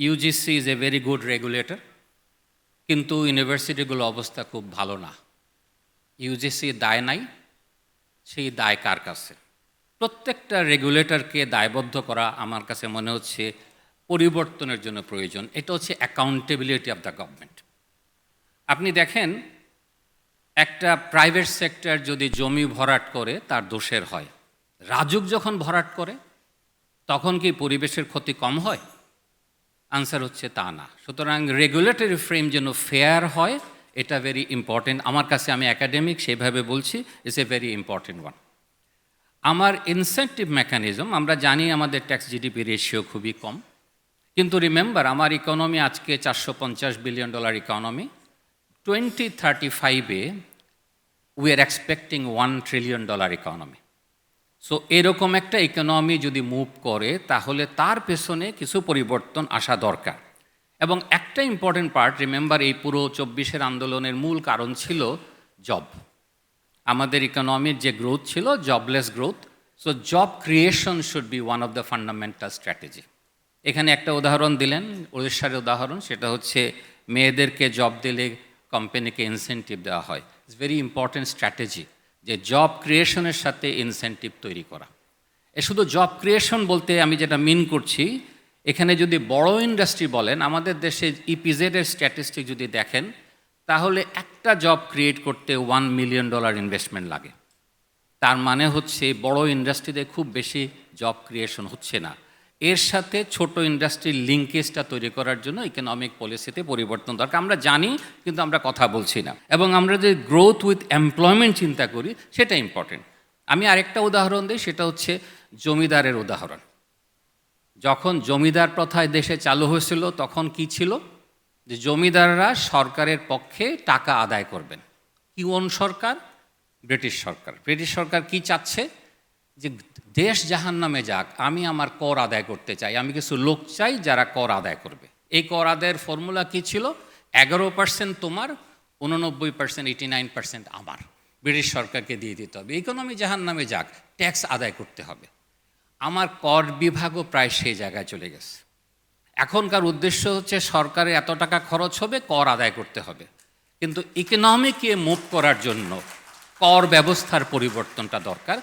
UGC is a very good regulator কিন্তু ইউনিভার্সিটিগুলো অবস্থা খুব ভালো না। ইউজিসি দায় নাই, সেই দায় কার কাছে? প্রত্যেকটা রেগুলেটরকে দায়বদ্ধ করা আমার কাছে মনে হচ্ছে পরিবর্তনের জন্য প্রয়োজন। এটা হচ্ছে অ্যাকাউন্টেবিলিটি অফ দ্য গভর্নমেন্ট আপনি দেখেন, একটা প্রাইভেট সেক্টর যদি জমি ভরাট করে, তার দোষের হয়। রাজুক যখন ভরাট করে, তখন কি পরিবেশের ক্ষতি কম হয়? আনসার হচ্ছে তা না। সুতরাং রেগুলেটরি ফ্রেম যেন ফেয়ার হয়, এটা ভেরি ইম্পর্টেন্ট আমার কাছে আমি একাডেমিক সেভাবে বলছি it's a very important one আমার ইনসেন্টিভ মেকানিজম আমরা জানি আমাদের ট্যাক্স জিডিপি রেশিও খুবই কম। কিন্তু রিমেম্বার আমার ইকোনমি আজকে চারশো পঞ্চাশ billion dollar economy twenty thirty ফাইভে we are expecting one trillion dollar economy so এরকম একটা ইকোনমি যদি মুভ করে, তাহলে তার পেছনে কিছু পরিবর্তন আসা দরকার। এবং একটা ইম্পর্টেন্ট পার্ট রিমেম্বার এই পুরো চব্বিশের আন্দোলনের মূল কারণ ছিল জব আমাদের ইকোনমির যে গ্রোথ ছিল jobless growth so job creation should be one of the fundamental strategy এখানে একটা উদাহরণ দিলেন, উড়িষ্যার উদাহরণ, সেটা হচ্ছে মেয়েদেরকে জব দিলে কোম্পানিকে ইনসেন্টিভ দেওয়া হয়। ইটস ভেরি ইম্পর্টেন্ট স্ট্র্যাটেজি যে জব ক্রিয়েশনের সাথে ইনসেন্টিভ তৈরি করা। এ শুধু জব ক্রিয়েশন বলতে আমি যেটা মিন করছি, এখানে যদি বড় ইন্ডাস্ট্রি বলেন, আমাদের দেশে ইপিজেডের স্ট্যাটিস্টিক যদি দেখেন, তাহলে একটা জব ক্রিয়েট করতে ওয়ান মিলিয়ন ডলার ইনভেস্টমেন্ট লাগে। তার মানে হচ্ছে বড় ইন্ডাস্ট্রিতে খুব বেশি জব ক্রিয়েশন হচ্ছে না। এর সাথে ছোট ইন্ডাস্ট্রির লিঙ্কেজটা তৈরি করার জন্য ইকোনমিক পলিসিতে পরিবর্তন দরকার। আমরা জানি, কিন্তু আমরা কথা বলছি না। এবং আমরা যে গ্রোথ উইথ এমপ্লয়মেন্ট চিন্তা করি, সেটা ইম্পর্টেন্ট আমি আরেকটা উদাহরণ দিই, সেটা হচ্ছে জমিদারের উদাহরণ। যখন জমিদার প্রথায় দেশে চালু হয়েছিল, তখন কি ছিল? যে জমিদাররা সরকারের পক্ষে টাকা আদায় করবেন। কি কোন সরকার? ব্রিটিশ সরকার। ব্রিটিশ সরকার কি চাচ্ছে? যে দেশ জাহান নামে যাক, আমি আমার কর আদায় করতে চাই। আমি কিছু লোক চাই যারা কর আদায় করবে। এই কর আদায়ের ফর্মুলা কী ছিল? এগারো পার্সেন্ট তোমার, উননব্বই পার্সেন্ট এইটি নাইন পার্সেন্ট আমার। ব্রিটিশ সরকারকে দিয়ে দিতে হবে। ইকোনমি জাহান নামে যাক, ট্যাক্স আদায় করতে হবে। আমার কর বিভাগও প্রায় সেই জায়গায় চলে গেছে। এখনকার উদ্দেশ্য হচ্ছে সরকারের এত টাকা খরচ হবে, কর আদায় করতে হবে। কিন্তু ইকোনমিকে মুভ করার জন্য কর ব্যবস্থার পরিবর্তনটা দরকার।